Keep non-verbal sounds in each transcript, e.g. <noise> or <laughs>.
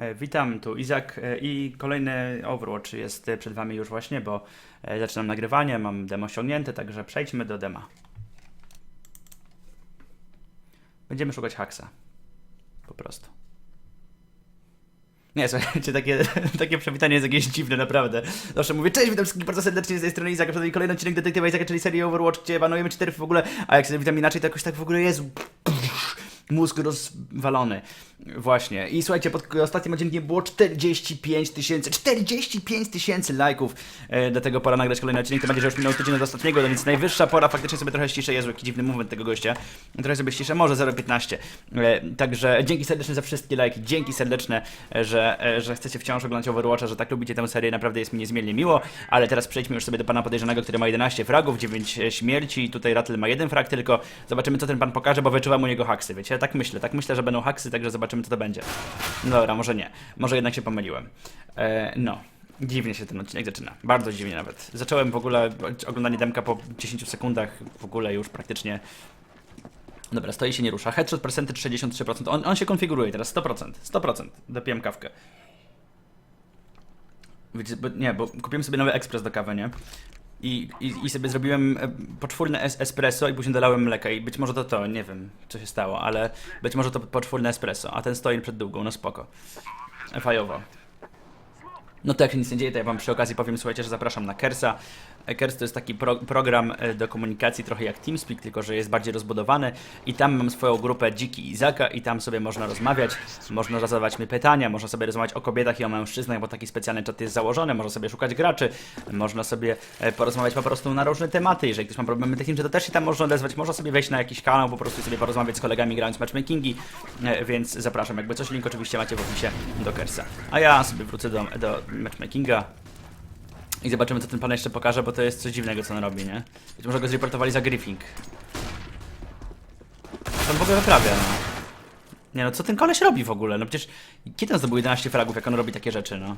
E, Witam, tu Izak e, i kolejny Overwatch jest e, przed Wami już właśnie, bo zaczynam nagrywanie, mam demo ściągnięte, także przejdźmy do dema. Będziemy szukać haksa. Po prostu. Nie, słuchajcie, takie, <laughs> takie przywitanie jest jakieś dziwne, naprawdę. Zawsze mówię, cześć, witam wszystkich bardzo serdecznie z tej strony Izaka, przed kolejny odcinek Detektywa Izaka, czyli serii Overwatch, gdzie banujemy cztery w ogóle, a jak sobie witam inaczej, to jakoś tak w ogóle jest mózg rozwalony. Właśnie. I słuchajcie, pod ostatnim odcinkiem było 45 tysięcy, 45 tysięcy lajków. E, do tego pora nagrać kolejny odcinek. To będzie, że już minął tydzień od ostatniego, no więc najwyższa pora faktycznie sobie trochę ściszę. Jezu, jaki dziwny movement tego gościa. Trochę sobie ściszę, może 0,15. E, także dzięki serdecznie za wszystkie lajki. Dzięki serdeczne, e, że, e, że chcecie wciąż oglądać Overwatcha, że tak lubicie tę serię. Naprawdę jest mi niezmiernie miło. Ale teraz przejdźmy już sobie do pana podejrzanego, który ma 11 fragów, 9 śmierci. Tutaj Rattle ma jeden frag, tylko zobaczymy, co ten pan pokaże, bo wyczuwam u niego haksy. Wiecie, tak myślę. Tak myślę, że będą haksy, także zobaczymy, co to będzie. No dobra, może nie. Może jednak się pomyliłem. E, no. Dziwnie się ten odcinek zaczyna. Bardzo dziwnie nawet. Zacząłem w ogóle oglądanie demka po 10 sekundach. W ogóle już praktycznie. Dobra, stoi się nie rusza. Headshot percentage 63%. On, on się konfiguruje teraz 100%. 100%. Dopiłem kawkę. Wiecie, bo, nie, bo kupiłem sobie nowy ekspres do kawy, nie? I, i, I sobie zrobiłem e, poczwórne es espresso i później dolałem mleka i być może to to, nie wiem co się stało, ale być może to poczwórne espresso, a ten stoi przed długą, no spoko. Fajowo. No to jak się nic nie dzieje, to ja wam przy okazji powiem, słuchajcie, że zapraszam na Kersa. E, Kers to jest taki pro program e, do komunikacji trochę jak TeamSpeak, tylko że jest bardziej rozbudowany. I tam mam swoją grupę Dziki Izaka i tam sobie można rozmawiać, można zadawać mi pytania, można sobie rozmawiać o kobietach i o mężczyznach, bo taki specjalny czat jest założony, można sobie szukać graczy, można sobie e, porozmawiać po prostu na różne tematy, jeżeli ktoś ma problemy techniczne, to też się tam można odezwać, można sobie wejść na jakiś kanał, po prostu sobie porozmawiać z kolegami grając matchmakingi, e, więc zapraszam, jakby coś, link oczywiście macie w opisie do Kersa. A ja sobie wrócę do, do matchmakinga, i zobaczymy, co ten pan jeszcze pokaże, bo to jest coś dziwnego, co on robi, nie? Być może go zreportowali za griffing. Co on w ogóle wyprawia, no? Nie no, co ten koleś robi w ogóle? No przecież kiedy on zdobył 11 fragów, jak on robi takie rzeczy, no?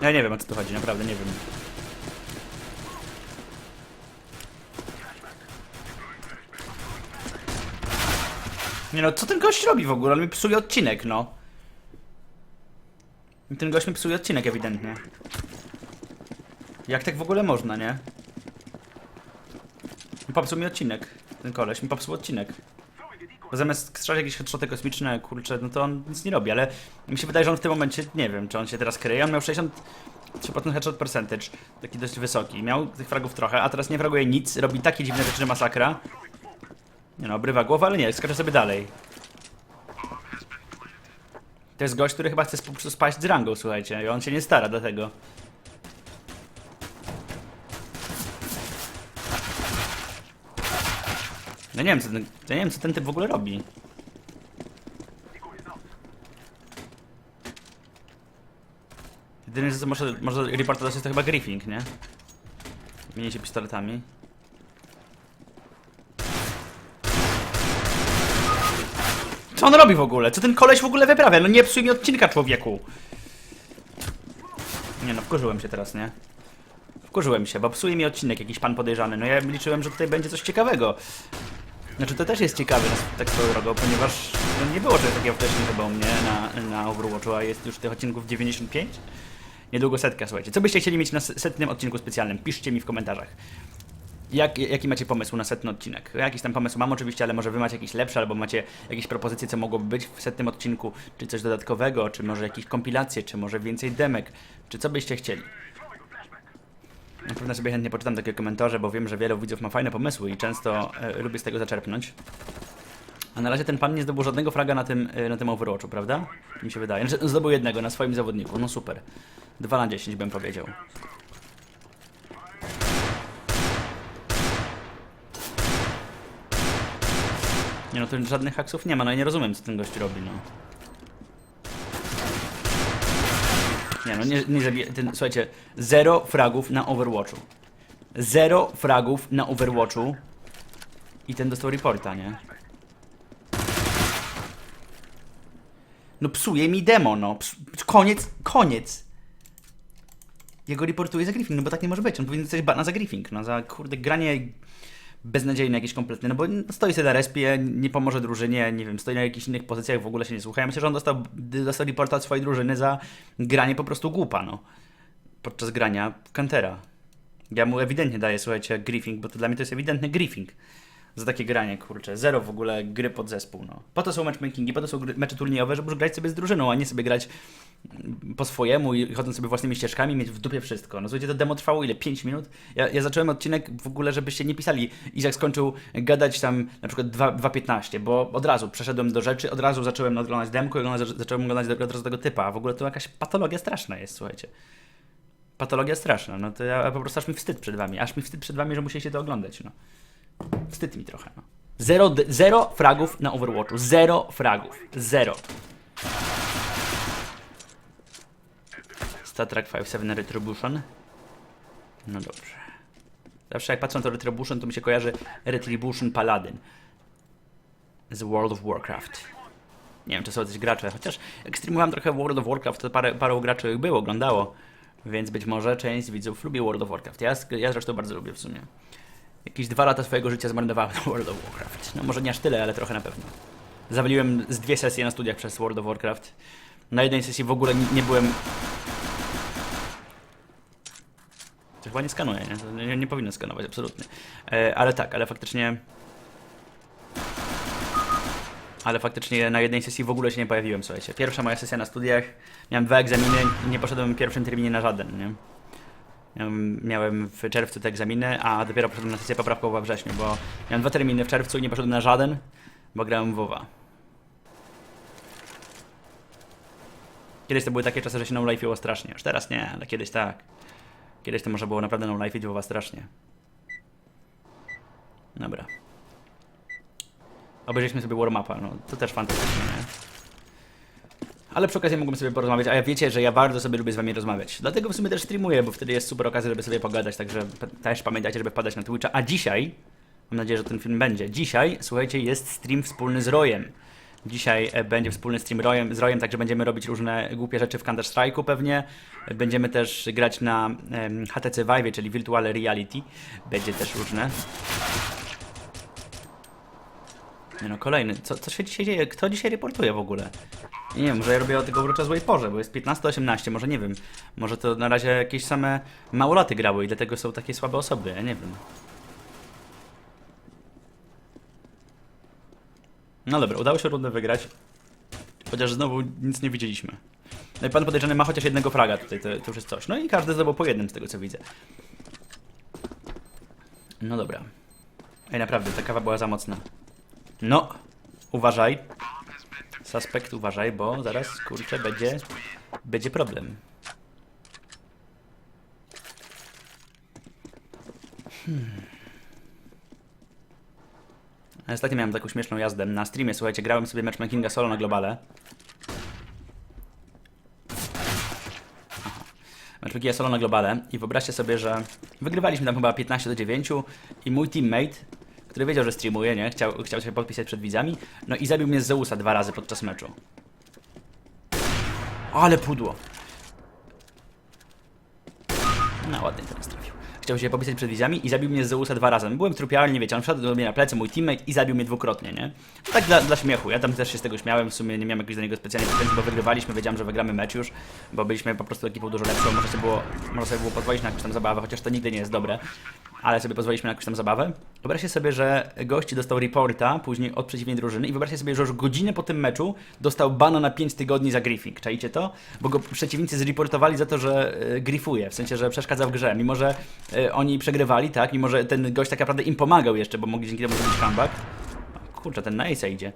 Ja nie wiem, o co tu chodzi, naprawdę nie wiem. Nie no, co ten gość robi w ogóle? On mi psuje odcinek, no. Ten gość mi psuje odcinek ewidentnie. Jak tak w ogóle można, nie? Popsuł mi odcinek. Ten koleś mi popsuł odcinek. Bo zamiast strzelać jakieś headshoty kosmiczne, kurczę, no to on nic nie robi, ale mi się wydaje, że on w tym momencie, nie wiem, czy on się teraz kryje. On miał 63% headshot percentage, taki dość wysoki. Miał tych fragów trochę, a teraz nie fraguje nic, robi takie dziwne rzeczy, masakra. Nie no, obrywa głowę, ale nie, skacze sobie dalej. To jest gość, który chyba chce po prostu spaść z rangą, słuchajcie, i on się nie stara do tego. Ja nie wiem, co ten, ja nie wiem, co ten typ w ogóle robi. Jedyne, co może, może reportować to chyba griffing, nie? Mienie się pistoletami. Co on robi w ogóle? Co ten koleś w ogóle wyprawia? No nie psuj mi odcinka, człowieku! Nie no, wkurzyłem się teraz, nie? Wkurzyłem się, bo psuje mi odcinek jakiś pan podejrzany. No ja liczyłem, że tutaj będzie coś ciekawego. Znaczy to też jest ciekawe, tak swoją drogą, ponieważ no, nie było czegoś takiego wcześniej chyba u mnie na, na Overwatchu, a jest już tych odcinków 95. Niedługo setka, słuchajcie. Co byście chcieli mieć na se- setnym odcinku specjalnym? Piszcie mi w komentarzach. Jak, jaki macie pomysł na setny odcinek? Ja Jakiś tam pomysł mam oczywiście, ale może wy macie jakiś lepszy, albo macie jakieś propozycje, co mogłoby być w setnym odcinku, czy coś dodatkowego, czy może jakieś kompilacje, czy może więcej demek, czy co byście chcieli? Na pewno sobie chętnie poczytam takie komentarze, bo wiem, że wielu widzów ma fajne pomysły i często e, lubię z tego zaczerpnąć. A na razie ten pan nie zdobył żadnego fraga na tym, e, na tym Overwatchu, prawda? Mi się wydaje. Znaczy, zdobył jednego na swoim zawodniku, no super. 2 na 10 bym powiedział. Nie no, tu żadnych haksów nie ma, no i nie rozumiem, co ten gość robi, no. Nie no, nie, nie zabije, ten, słuchajcie, zero fragów na Overwatchu. Zero fragów na Overwatchu. I ten dostał reporta, nie? No psuje mi demo, no. Ps koniec, koniec. Ja go reportuję za griefing, no bo tak nie może być. On powinien dostać bana za griefing, no za kurde granie beznadziejne jakieś kompletnie, no bo stoi sobie na respie, nie pomoże drużynie, nie wiem, stoi na jakichś innych pozycjach, w ogóle się nie słucha. Ja myślę, że on dostał, dostał reporta od swojej drużyny za granie po prostu głupa, no. Podczas grania Kantera. Ja mu ewidentnie daję, słuchajcie, griefing, bo to dla mnie to jest ewidentny griefing. Za takie granie, kurczę. Zero w ogóle gry pod zespół, no. Po to są matchmakingi, po to są gry, mecze turniejowe, żeby już grać sobie z drużyną, a nie sobie grać mm, po swojemu i chodząc sobie własnymi ścieżkami, mieć w dupie wszystko. No słuchajcie, to demo trwało ile? 5 minut? Ja, ja zacząłem odcinek w ogóle, żebyście nie pisali. Izak skończył gadać tam na przykład 2 2.15, bo od razu przeszedłem do rzeczy, od razu zacząłem oglądać demko i zacząłem oglądać od razu tego typa. A w ogóle to jakaś patologia straszna jest, słuchajcie. Patologia straszna, no to ja po prostu aż mi wstyd przed wami, aż mi wstyd przed wami, że musieliście to oglądać, no. Wstyd mi trochę, no. Zero, zero fragów na Overwatchu, zero fragów, zero. Star Trek 5-7 Retribution. No dobrze. Zawsze jak patrzę na to Retribution, to mi się kojarzy Retribution Paladin z World of Warcraft. Nie wiem, czy są jacyś gracze, chociaż jak streamowałem trochę World of Warcraft, to parę, paru graczy było, oglądało. Więc być może część widzów lubi World of Warcraft. Ja, ja zresztą bardzo lubię w sumie. Jakieś dwa lata swojego życia zmarnowałem na World of Warcraft. No może nie aż tyle, ale trochę na pewno. Zawaliłem z dwie sesje na studiach przez World of Warcraft. Na jednej sesji w ogóle nie, byłem... To chyba nie skanuje, nie? Nie, nie powinno skanować, absolutnie. E, ale tak, ale faktycznie... Ale faktycznie na jednej sesji w ogóle się nie pojawiłem, słuchajcie. Pierwsza moja sesja na studiach, miałem dwa egzaminy i nie poszedłem w pierwszym terminie na żaden, nie? Miałem, w czerwcu te egzaminy, a dopiero poszedłem na sesję poprawkową we wrześniu, bo miałem dwa terminy w czerwcu i nie poszedłem na żaden, bo grałem w WoWa. Kiedyś to były takie czasy, że się no life było strasznie. Już teraz nie, ale kiedyś tak. Kiedyś to może było naprawdę no life i WoWa strasznie. Dobra. Obejrzeliśmy sobie Warmapa, no to też fantastycznie, nie? Ale przy okazji mógłbym sobie porozmawiać, a ja wiecie, że ja bardzo sobie lubię z wami rozmawiać. Dlatego w sumie też streamuję, bo wtedy jest super okazja, żeby sobie pogadać, także też pamiętajcie, żeby wpadać na Twitcha. A dzisiaj, mam nadzieję, że ten film będzie, dzisiaj, słuchajcie, jest stream wspólny z Rojem. Dzisiaj e, będzie wspólny stream Rojem, z Rojem, także będziemy robić różne głupie rzeczy w Counter Strike'u pewnie. Będziemy też grać na em, HTC Vive, czyli Virtual Reality. Będzie też różne. Nie no, kolejny. Co, co się dzisiaj dzieje? Kto dzisiaj reportuje w ogóle? Nie wiem, może ja robię o tego wrocza złej porze, bo jest 15-18, może nie wiem. Może to na razie jakieś same małolaty grały i dlatego są takie słabe osoby, ja nie wiem. No dobra, udało się rundę wygrać. Chociaż znowu nic nie widzieliśmy. No i pan podejrzany ma chociaż jednego fraga tutaj, to, to już jest coś. No i każdy zdobył po jednym z tego co widzę. No dobra. Ej, naprawdę, ta kawa była za mocna. No, uważaj. Suspekt, uważaj, bo zaraz, kurczę, będzie, będzie problem. Hmm. Ostatnio miałem taką śmieszną jazdę na streamie, słuchajcie, grałem sobie matchmakinga solo na globale. Matchmakinga solo na globale i wyobraźcie sobie, że wygrywaliśmy tam chyba 15 do 9 i mój teammate, który wiedział, że streamuje, nie? Chciał, chciał się podpisać przed widzami, no i zabił mnie z Zeusa dwa razy podczas meczu. Ale pudło. No ładnie teraz trafił. Chciał się popisać przed widzami i zabił mnie z Zeusa dwa razy. Byłem trupialnie, wiecie, on wszedł do mnie na plecy, mój teammate i zabił mnie dwukrotnie, nie? No tak dla, dla śmiechu, ja tam też się z tego śmiałem, w sumie nie miałem jakiejś do niego specjalnej pretensji, bo wygrywaliśmy, wiedziałem, że wygramy mecz już, bo byliśmy po prostu ekipą dużo lepszą, może sobie było, może sobie było pozwolić na jakąś tam zabawę, chociaż to nigdy nie jest dobre, ale sobie pozwoliliśmy na jakąś tam zabawę. Wyobraźcie sobie, że gości dostał reporta później od przeciwnej drużyny i wyobraźcie sobie, że już godzinę po tym meczu dostał bana na 5 tygodni za griefing. Czajcie to? Bo go przeciwnicy zreportowali za to, że e, griefuje, w sensie, że przeszkadza w grze, mimo że e, oni przegrywali, tak? Mimo że ten gość tak naprawdę im pomagał jeszcze, bo mogli dzięki temu zrobić comeback. Kurczę, ten na Ace'a idzie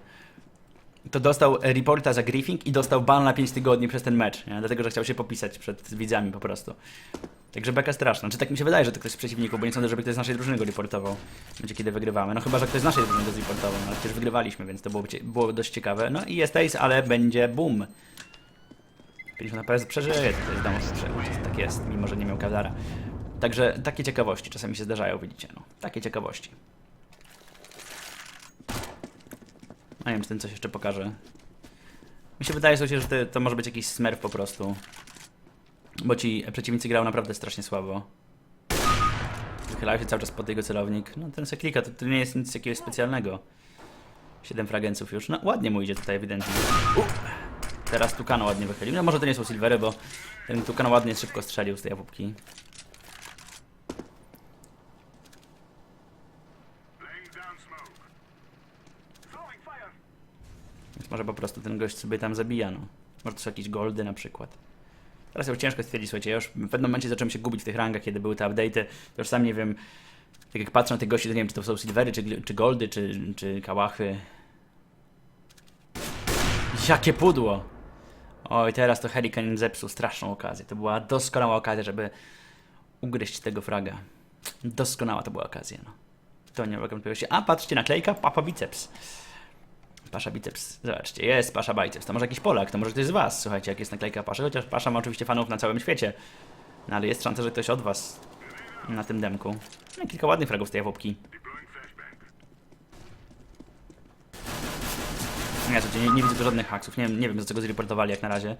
to dostał reporta za griefing i dostał ban na 5 tygodni przez ten mecz, nie? dlatego że chciał się popisać przed widzami po prostu. Także beka straszna. Czy tak mi się wydaje, że to ktoś z przeciwników, bo nie sądzę, żeby ktoś z naszej drużyny go reportował. Będzie kiedy wygrywamy. No chyba, że ktoś z naszej drużyny go zreportował, no ale przecież wygrywaliśmy, więc to było, było dość ciekawe. No i jest ace, ale będzie boom. 50 PS przeżyje, to jest przełód, tak jest, mimo że nie miał kadara. Także takie ciekawości czasami się zdarzają, widzicie, no. Takie ciekawości. A nie wiem, czy ten coś jeszcze pokaże. Mi się wydaje, że to, może być jakiś smerf po prostu. Bo ci przeciwnicy grają naprawdę strasznie słabo. Wychylają się cały czas pod jego celownik. No ten se klika, to, to nie jest nic jakiegoś specjalnego. 7 fragenców już. No ładnie mu idzie tutaj ewidentnie. U! Teraz Tukano ładnie wychylił. No może to nie są silvery, bo ten Tukano ładnie szybko strzelił z tej łapówki. Więc może po prostu ten gość sobie tam zabija, no. Może to są jakieś goldy na przykład. Teraz już ciężko stwierdzić, słuchajcie, ja już w pewnym momencie zacząłem się gubić w tych rangach, kiedy były te update'y, to już sam nie wiem, tak jak patrzę na tych gości, to nie wiem, czy to są silvery, czy, czy goldy, czy, czy kałachy. Jakie pudło! Oj, teraz to Hurricane zepsuł straszną okazję. To była doskonała okazja, żeby ugryźć tego fraga. Doskonała to była okazja, no. To nie mogę wątpliwości. A, patrzcie, naklejka, papa biceps. Pasza biceps. Zobaczcie, jest Pasza biceps. To może jakiś Polak, to może ktoś z Was. Słuchajcie, jak jest naklejka Pasza, chociaż Pasza ma oczywiście fanów na całym świecie. No ale jest szansa, że ktoś od Was na tym demku. No, kilka ładnych fragów z tej. Nie, słuchajcie, nie, nie widzę tu żadnych haksów. Nie, nie wiem, do czego zreportowali jak na razie.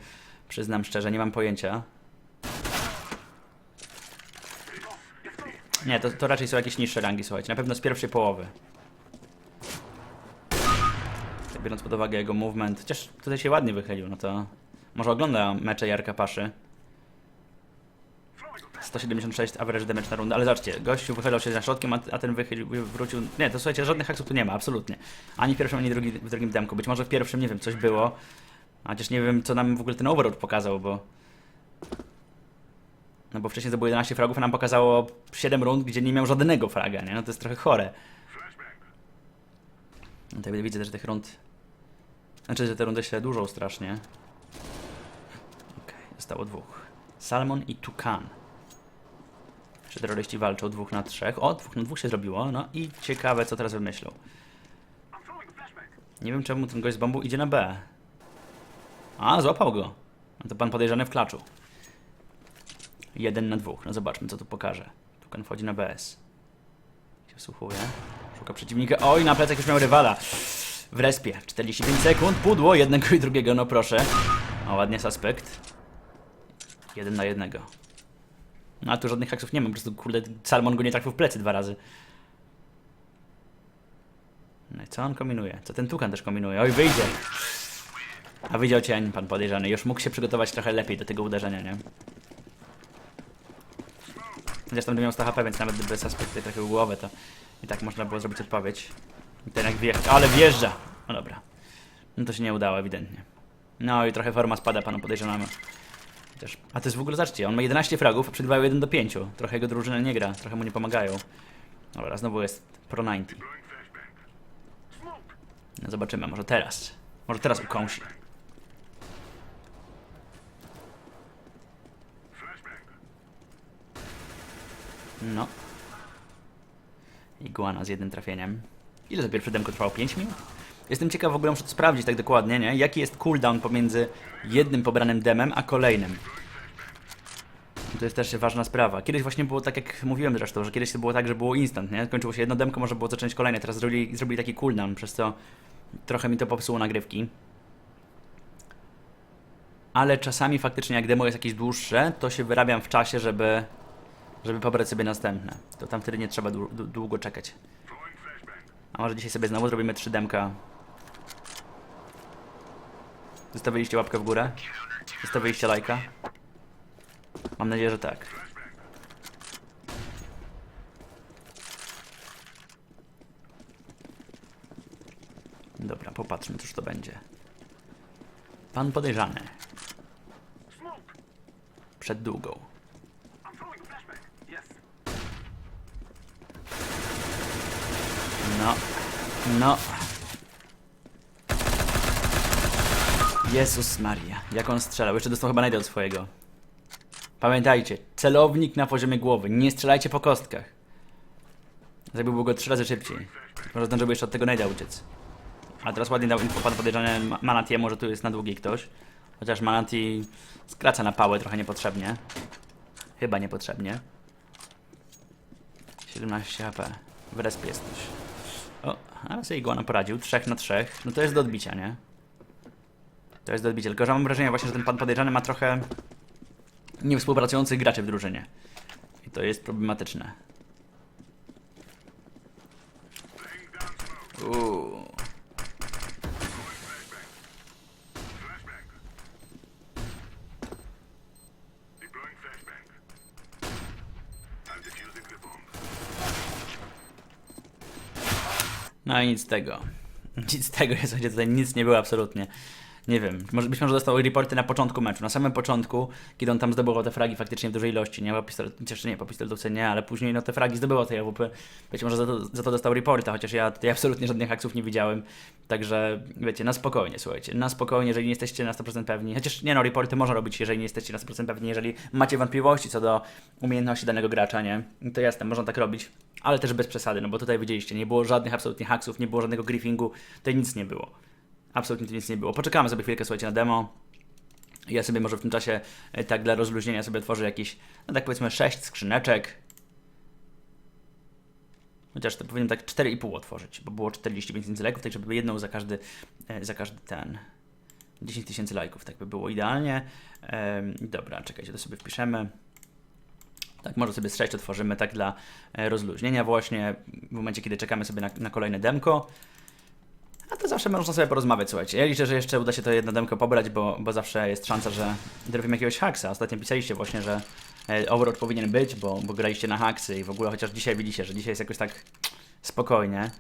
Przyznam szczerze, nie mam pojęcia. Nie, to, to raczej są jakieś niższe rangi, słuchajcie. Na pewno z pierwszej połowy. Tak biorąc pod uwagę jego movement, chociaż tutaj się ładnie wychylił, no to może ogląda mecze Jarka Paszy. 176 average damage na rundę, ale zobaczcie, gościu wychylał się na środkiem, a, ten wychylił, wrócił. Nie, to słuchajcie, żadnych haksów tu nie ma, absolutnie. Ani w pierwszym, ani drugi, w drugim demku. Być może w pierwszym, nie wiem, coś było. A chociaż nie wiem, co nam w ogóle ten Overlord pokazał, bo... No bo wcześniej to było 11 fragów, a nam pokazało 7 rund, gdzie nie miał żadnego fraga, nie? No to jest trochę chore. No tutaj widzę, że tych rund... Znaczy, że te rundy się dłużą strasznie. Okej, zostało dwóch. Salmon i Tukan. Czy terroryści walczą dwóch na trzech? O, dwóch na dwóch się zrobiło. No i ciekawe, co teraz wymyślą. Nie wiem, czemu ten gość z bombu idzie na B. A, złapał go. No to pan podejrzany w klaczu. Jeden na dwóch. No zobaczmy, co tu pokaże. Tukan wchodzi na BS. Się wsłuchuje. Szuka przeciwnika. Oj, na plecach już miał rywala. W respie. 45 sekund. Pudło jednego i drugiego, no proszę. O, ładnie suspekt. Jeden na jednego. No a tu żadnych haksów nie ma, po prostu kurde, Salmon go nie trafił w plecy dwa razy. No i co on kombinuje? Co ten Tukan też kombinuje? Oj, wyjdzie! A wyjdzie cień, pan podejrzany. Już mógł się przygotować trochę lepiej do tego uderzenia, nie? Chociaż tam miał 100 HP, więc nawet gdyby aspekty trafił głowę, to i tak można było zrobić odpowiedź. Ten jak wjechał. Ale wjeżdża! No dobra. No to się nie udało, ewidentnie. No i trochę forma spada panu podejrzanemu. Chociaż, a to jest w ogóle, zobaczcie, on ma 11 fragów, a przegrywają 1 do 5. Trochę jego drużyna nie gra, trochę mu nie pomagają. Dobra, znowu jest Pro 90. No zobaczymy, może teraz. Może teraz ukąsi. No. Iguana z jednym trafieniem. Ile to pierwszy demko trwało? 5 minut? Jestem ciekaw w ogóle, muszę to sprawdzić tak dokładnie, nie? Jaki jest cooldown pomiędzy jednym pobranym demem, a kolejnym. To jest też ważna sprawa. Kiedyś właśnie było tak, jak mówiłem zresztą, że kiedyś to było tak, że było instant, nie? Kończyło się jedno demko, można było zacząć kolejne. Teraz zrobili, zrobili taki cooldown, przez co trochę mi to popsuło nagrywki. Ale czasami faktycznie jak demo jest jakieś dłuższe, to się wyrabiam w czasie, żeby, żeby pobrać sobie następne. To tam wtedy nie trzeba dłu- dłu- długo czekać. A może dzisiaj sobie znowu zrobimy 3 demka. Zostawiliście łapkę w górę? Zostawiliście lajka? Mam nadzieję, że tak. Dobra, popatrzmy, cóż to będzie. Pan podejrzany. Przed długą. No, no. Jezus Maria, jak on strzelał. Jeszcze dostał chyba najdę od swojego. Pamiętajcie, celownik na poziomie głowy. Nie strzelajcie po kostkach. Zabiłby go trzy razy szybciej. Może zdążyłby jeszcze od tego najda uciec. A teraz ładnie dał info pan podejrzany Ma- Manatiemu, że tu jest na długi ktoś. Chociaż Manati skraca na pałę trochę niepotrzebnie. Chyba niepotrzebnie. 17 HP. W respie jest ktoś. Ale sobie Iguana poradził. 3 na 3. No to jest do odbicia, nie? To jest do odbicia. Tylko, że mam wrażenie właśnie, że ten pan podejrzany ma trochę... niewspółpracujących graczy w drużynie. I to jest problematyczne. Uuu. No i nic z tego. Nic z tego, <laughs> słuchajcie, tutaj nic nie było absolutnie. Nie wiem, może, być może dostał reporty na początku meczu, na samym początku, kiedy on tam zdobywał te fragi faktycznie w dużej ilości, nie? Po pistolet, jeszcze nie, po pistoletówce nie, ale później no te fragi zdobywał tej AWP. Być może za to, za to dostał reporta, chociaż ja tutaj absolutnie żadnych haksów nie widziałem. Także, wiecie, na spokojnie, słuchajcie, na spokojnie, jeżeli nie jesteście na 100% pewni. Chociaż nie no, reporty można robić, jeżeli nie jesteście na 100% pewni, jeżeli macie wątpliwości co do umiejętności danego gracza, nie? To jasne, można tak robić, ale też bez przesady, no bo tutaj widzieliście, nie było żadnych absolutnie haksów, nie było żadnego griefingu, tutaj nic nie było. Absolutnie nic nie było. Poczekamy sobie chwilkę, słuchajcie, na demo. Ja sobie może w tym czasie, e, tak dla rozluźnienia, sobie otworzę jakieś, no tak powiedzmy, 6 skrzyneczek. Chociaż to powinienem tak 4,5 otworzyć, bo było 45 tysięcy lajków, tak żeby jedną za każdy, e, za każdy ten. 10 tysięcy lajków, tak by było idealnie. Dobra, czekajcie, to sobie wpiszemy. Tak, może sobie z 6 otworzymy, tak dla e, rozluźnienia właśnie, w momencie, kiedy czekamy sobie na, na kolejne demko. A to zawsze można sobie porozmawiać, słuchajcie. Ja liczę, że jeszcze uda się to jedno demko pobrać, bo, bo zawsze jest szansa, że trafimy jakiegoś haksa. Ostatnio pisaliście właśnie, że e, Overwatch powinien być, bo, bo graliście na haksy i w ogóle, chociaż dzisiaj widzicie, że dzisiaj jest jakoś tak spokojnie.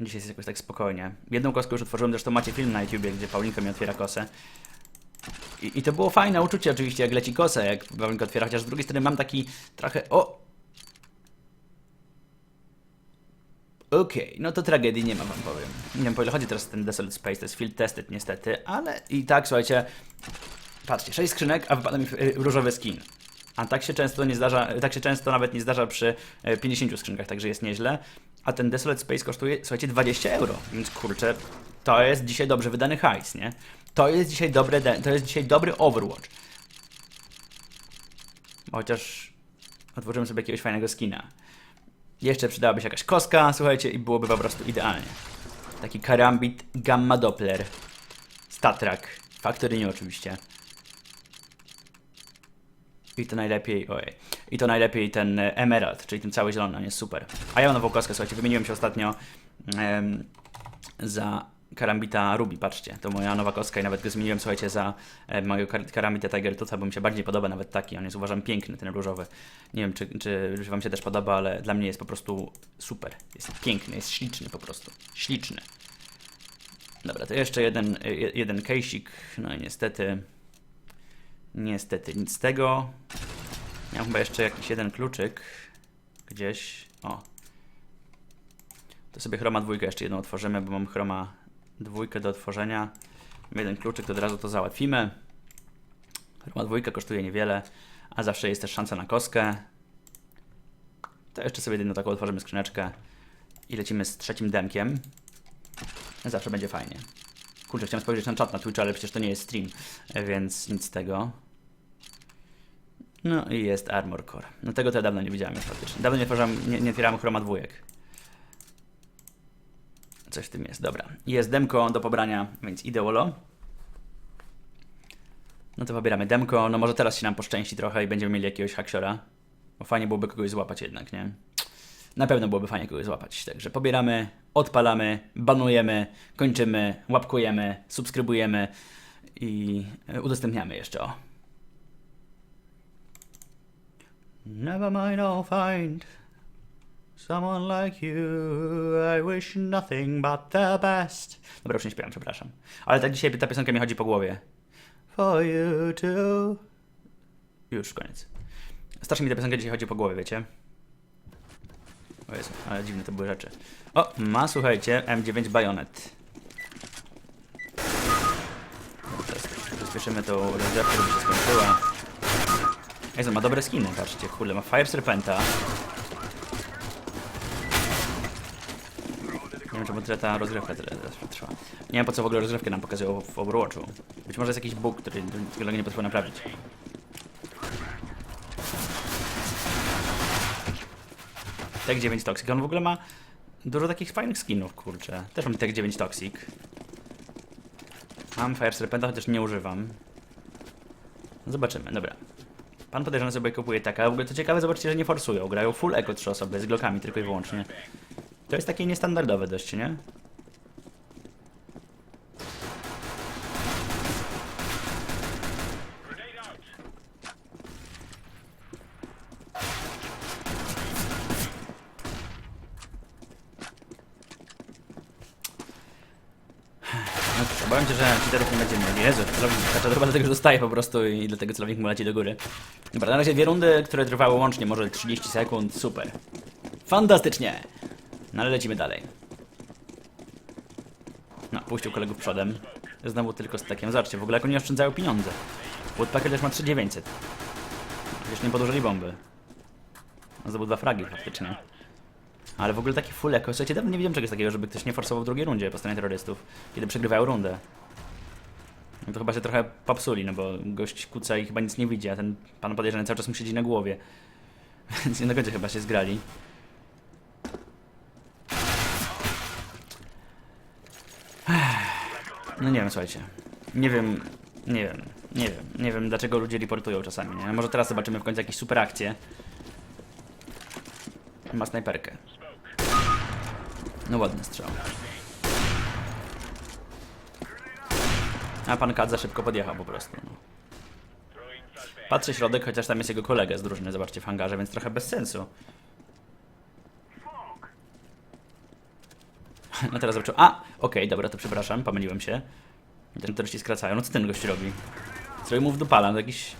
Dzisiaj jest jakoś tak spokojnie. Jedną koskę już otworzyłem, zresztą macie film na YouTubie, gdzie Paulinka mi otwiera kosę. I, I to było fajne uczucie oczywiście, jak leci kosę, jak Paulinka otwiera, chociaż z drugiej strony mam taki trochę... O! Okej, no to tragedii nie ma, wam powiem. Nie wiem, po ile chodzi teraz ten Desolate Space, to jest field tested niestety, ale i tak, słuchajcie, patrzcie, 6 skrzynek, a wypada mi y, różowy skin. A tak się często nie zdarza, tak się często nawet nie zdarza przy y, 50 skrzynkach, także jest nieźle. A ten Desolate Space kosztuje, słuchajcie, 20 euro, więc kurczę, to jest dzisiaj dobrze wydany hajs, nie? To jest dzisiaj dobre, to jest dzisiaj dobry Overwatch. Chociaż otworzymy sobie jakiegoś fajnego skina. Jeszcze przydałaby się jakaś koska, słuchajcie, i byłoby po prostu idealnie. Taki karambit Gamma Doppler. Statrak. Factory nie oczywiście. I to najlepiej, ojej. I to najlepiej ten e, Emerald, czyli ten cały zielony, on jest super. A ja mam nową koskę, słuchajcie, wymieniłem się ostatnio em, za karambita Ruby, patrzcie. To moja nowa koska i nawet go zmieniłem, słuchajcie, za e, mojego kar- karambita Tiger Tootha, bo mi się bardziej podoba nawet taki. On jest uważam piękny, ten różowy. Nie wiem, czy, czy, czy wam się też podoba, ale dla mnie jest po prostu super. Jest piękny, jest śliczny po prostu. Śliczny. Dobra, to jeszcze jeden, e, je- jeden kejsik. No i niestety... Niestety nic z tego. Miałem chyba jeszcze jakiś jeden kluczyk. Gdzieś. O. To sobie chroma dwójkę jeszcze jedną otworzymy, bo mam chroma dwójkę do otworzenia. Jeden kluczyk, to od razu to załatwimy. Chroma dwójka kosztuje niewiele, a zawsze jest też szansa na kostkę. To jeszcze sobie jedną taką otworzymy skrzyneczkę i lecimy z trzecim demkiem. Zawsze będzie fajnie. Kurczę, chciałem spojrzeć na czat na Twitchu, ale przecież to nie jest stream, więc nic z tego. No i jest Armor Core. No tego to ja dawno nie widziałem już faktycznie. Dawno nie otworzyłem, nie, nie otwierałem chroma dwójek. Coś w tym jest, dobra. Jest demko do pobrania, więc ideolo. No to pobieramy demko. No może teraz się nam poszczęści trochę i będziemy mieli jakiegoś haksiora. Bo fajnie byłoby kogoś złapać jednak, nie? Na pewno byłoby fajnie kogoś złapać. Także pobieramy, odpalamy, banujemy, kończymy, łapkujemy, subskrybujemy i e, udostępniamy jeszcze, o. Never mind, I'll find someone like you. I wish nothing but the best. Dobra, już nie śpiewam, przepraszam. Ale tak dzisiaj ta piosenka mi chodzi po głowie. For you too. Już, koniec. Strasznie mi ta piosenka dzisiaj chodzi po głowie, wiecie? O Jezu, ale dziwne to były rzeczy. O, ma, słuchajcie, M9 Bayonet. Przyspieszymy tą rozgrzewkę, żeby się skończyła. Jezu, ma dobre skiny, patrzcie, kurde, ma Fire Serpenta. Nie wiem, czemu tyle ta rozgrywka trwa. Nie wiem, po co w ogóle rozgrywkę nam pokazują w Overwatchu. Być może jest jakiś bug, który, którego nie potrafią naprawić. Tek 9 Toxic. On w ogóle ma dużo takich fajnych skinów, kurczę. Też mam Tek 9 Toxic. Mam Fire Serpenta, chociaż nie używam. Zobaczymy, dobra. Pan podejrzany sobie kupuje taka, w ogóle to ciekawe, zobaczcie, że nie forsują, grają full eco trzy osoby, z glokami tylko i wyłącznie. To jest takie niestandardowe dość, nie? No obawiam się, że cheaterów nie będziemy mieli. Jezu, celownik skacza chyba dlatego, że dostaje po prostu i dlatego celownik mu leci do góry. Dobra, na razie dwie rundy, które trwały łącznie może 30 sekund, super. Fantastycznie! No ale lecimy dalej. No, puścił kolegów przodem. Znowu tylko z takiem. Zobaczcie, w ogóle jak oni oszczędzają pieniądze. Woodpacker też ma 3900. Wiesz, nie podłożyli bomby. No, dwa fragi faktycznie. Ale w ogóle taki full echo. Słuchajcie, dawno nie widziałem czegoś takiego, żeby ktoś nie forsował w drugiej rundzie po stronie terrorystów, kiedy przegrywają rundę. No to chyba się trochę popsuli, no bo gość kuca i chyba nic nie widzi, a ten pan podejrzany cały czas mu siedzi na głowie. <laughs> Więc nie do końca chyba się zgrali. No nie wiem, słuchajcie. Nie wiem, nie wiem, nie wiem, nie wiem dlaczego ludzie reportują czasami, nie? Może teraz zobaczymy w końcu jakieś super akcje. Ma snajperkę. No ładny strzał. A pan Kadza szybko podjechał po prostu. No. Patrzę środek, chociaż tam jest jego kolega z drużyny, zobaczcie w hangarze, więc trochę bez sensu. <laughs> No teraz zobaczę. A! Okej, dobra, to przepraszam, pomyliłem się. I ten terroryści skracają. No co ten gość robi? Zrobił mu w dupala, no jakiś...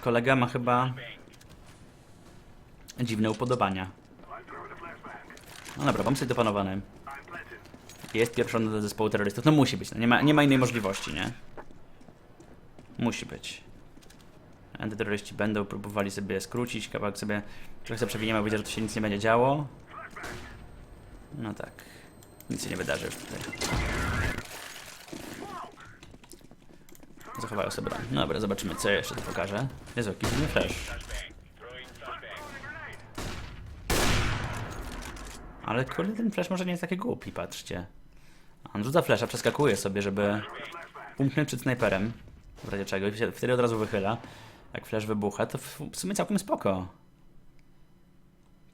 Kolega ma chyba... Dziwne upodobania. No dobra, mam sobie dopanowany. Jest pieprzony do zespołu terrorystów. No musi być, no nie ma, nie ma innej możliwości, nie? Musi być. Antyterroryści będą próbowali sobie skrócić, kawałek sobie trochę sobie przewiniemy, widzę, że tu się nic nie będzie działo. No tak. Nic się nie wydarzy tutaj. Zachowają sobie broń. No dobra, zobaczymy co jeszcze tu pokażę. Jezu, jaki dziwny flash. Ale kurde, ten flash może nie jest taki głupi, patrzcie. On rzuca flasha, przeskakuje sobie, żeby umknąć przed snajperem. W razie czego, i się wtedy od razu wychyla. Jak flash wybucha, to w sumie całkiem spoko.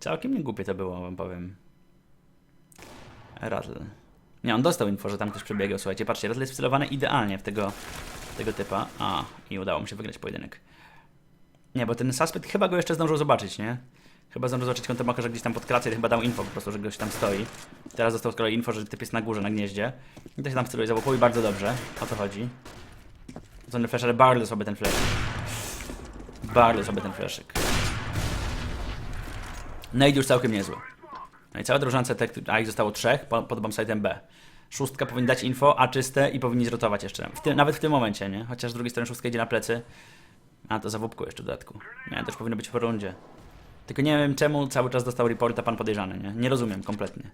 Całkiem nie głupie to było, wam powiem. Razzle. Nie, on dostał info, że tam ktoś przebiegał, słuchajcie, patrzcie, Razzle jest wcelowany idealnie w tego, tego typa. A, i udało mu się wygrać pojedynek. Nie, bo ten suspect chyba go jeszcze zdążył zobaczyć, nie? Chyba zdążył zobaczyć kontrmaka, że gdzieś tam pod krację chyba dał info po prostu, że ktoś tam stoi. Teraz dostał z kolei info, że typ jest na górze, na gnieździe. I to się tam celuje za łuku i bardzo dobrze. O to chodzi. Zony flash, ale bardzo sobie ten flash. Bardzo sobie ten flaszyk. Nade już całkiem niezły. No i cała drużyna CT, a ich zostało trzech po- pod bombsite'em B. Szóstka powinni dać info, a czyste i powinni zrotować jeszcze. W tym, nawet w tym momencie, nie? Chociaż z drugiej strony szóstka idzie na plecy. A to za wupku jeszcze w dodatku. Nie, też powinno być w rundzie. Tylko nie wiem czemu cały czas dostał reporta pan podejrzany, nie? Nie rozumiem kompletnie.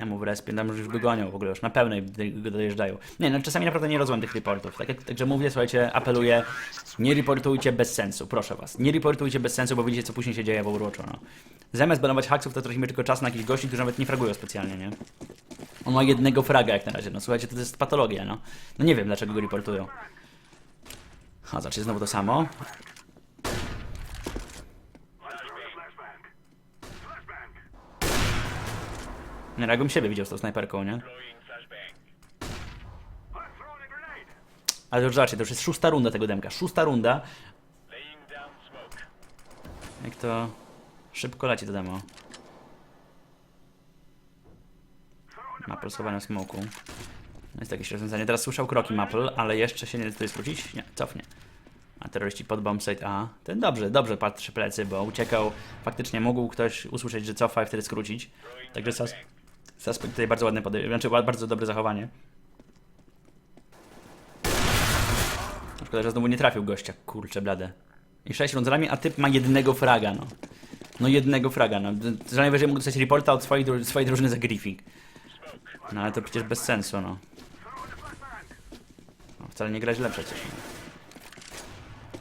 Ja mu w respie, tam już go gonią w ogóle, już na pełnej dojeżdżają. Nie, no czasami naprawdę nie rozumiem tych reportów. Tak jak, także mówię, słuchajcie, apeluję, nie reportujcie bez sensu, proszę was. Nie reportujcie bez sensu, bo widzicie co później się dzieje w Overwatchu, no. Zamiast banować haksów, to tracimy tylko czas na jakichś gości, którzy nawet nie fragują specjalnie, nie? On ma jednego fraga jak na razie, no słuchajcie, to jest patologia, no. No nie wiem, dlaczego go reportują. A, znaczy znowu to samo. Nie, no jakbym siebie widział z tą snajperką, nie? Ale już zobaczcie, to już jest szósta runda tego demka. Szósta runda. Jak to szybko leci to demo. Maple w smoku. No Jest jakieś rozwiązanie. Teraz słyszał kroki Maple, ale jeszcze się nie decyduje skrócić? Nie, cofnie. A terroryści pod bombsite A. Ten dobrze, dobrze patrzy plecy, bo uciekał. Faktycznie mógł ktoś usłyszeć, że cofa i wtedy skrócić. Także suspect tutaj bardzo ładne podejście, znaczy bardzo dobre zachowanie. Szkoda, że znowu nie trafił gościa, kurczę blade. I 6 rund nami, a typ ma jednego fraga, no. No jednego fraga, no. Że najwyżej mógł dostać reporta od swojej, swojej drużyny za griefing. No ale to przecież bez sensu, no. no wcale nie gra źle przecież. No.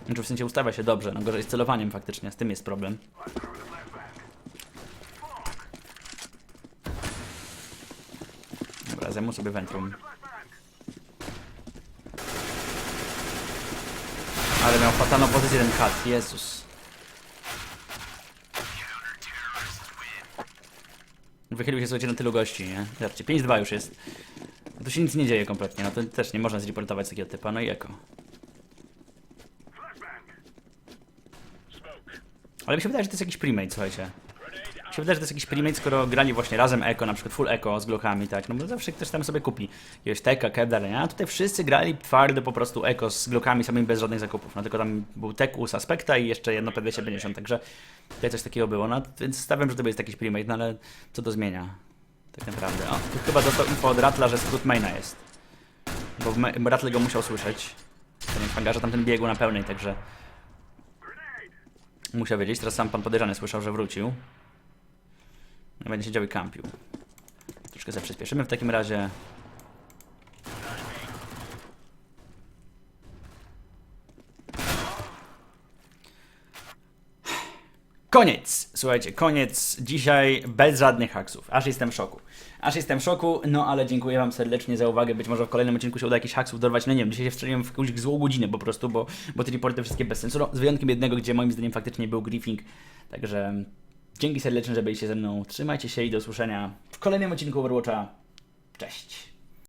Znaczy w sensie ustawia się dobrze, no gorzej z celowaniem faktycznie, z tym jest problem. Dobra, zajmę sobie Ventrum. Ale miał fatalną pozycję ten kat, Jezus. Wychylił się słuchajcie na tylu gości, nie? Zobaczcie, 5-2 już jest. Tu się nic nie dzieje kompletnie, no to też nie można zreportować takiego typa, no i. Flashbang. Ale mi się wydaje, że to jest jakiś premade, słuchajcie. Się wydaje, że to jest jakiś premade, skoro grali właśnie razem eko, na przykład full eko z glochami, tak? No bo zawsze ktoś tam sobie kupi jakiegoś teka, kebdar, nie? A tutaj wszyscy grali twardo po prostu eko z glokami samymi bez żadnych zakupów. No tylko tam był tek u Suspecta i jeszcze jedno P250, także tutaj coś takiego było. No więc stawiam, że to jest jakiś premade, no ale co to zmienia? Tak naprawdę. O, tu chyba dostał info od Ratla, że skrót maina jest. Bo Rattle go musiał słyszeć. Ten fangarze tamten biegł na pełnej, także musiał wiedzieć. Teraz sam pan podejrzany słyszał, że wrócił. Będzie siedział i kampił. Troszkę sobie przyspieszymy w takim razie. Koniec! Słuchajcie, koniec dzisiaj bez żadnych haksów. Aż jestem w szoku. Aż jestem w szoku, no ale dziękuję Wam serdecznie za uwagę. Być może w kolejnym odcinku się uda jakichś haksów dorwać. No nie wiem, dzisiaj się wstrzeliłem w jakąś złą godzinę po prostu, bo, bo te reporty wszystkie bez sensu. No, z wyjątkiem jednego, gdzie moim zdaniem faktycznie był griefing. Także dzięki serdecznie, że byliście ze mną. Trzymajcie się i do usłyszenia w kolejnym odcinku Overwatcha. Cześć!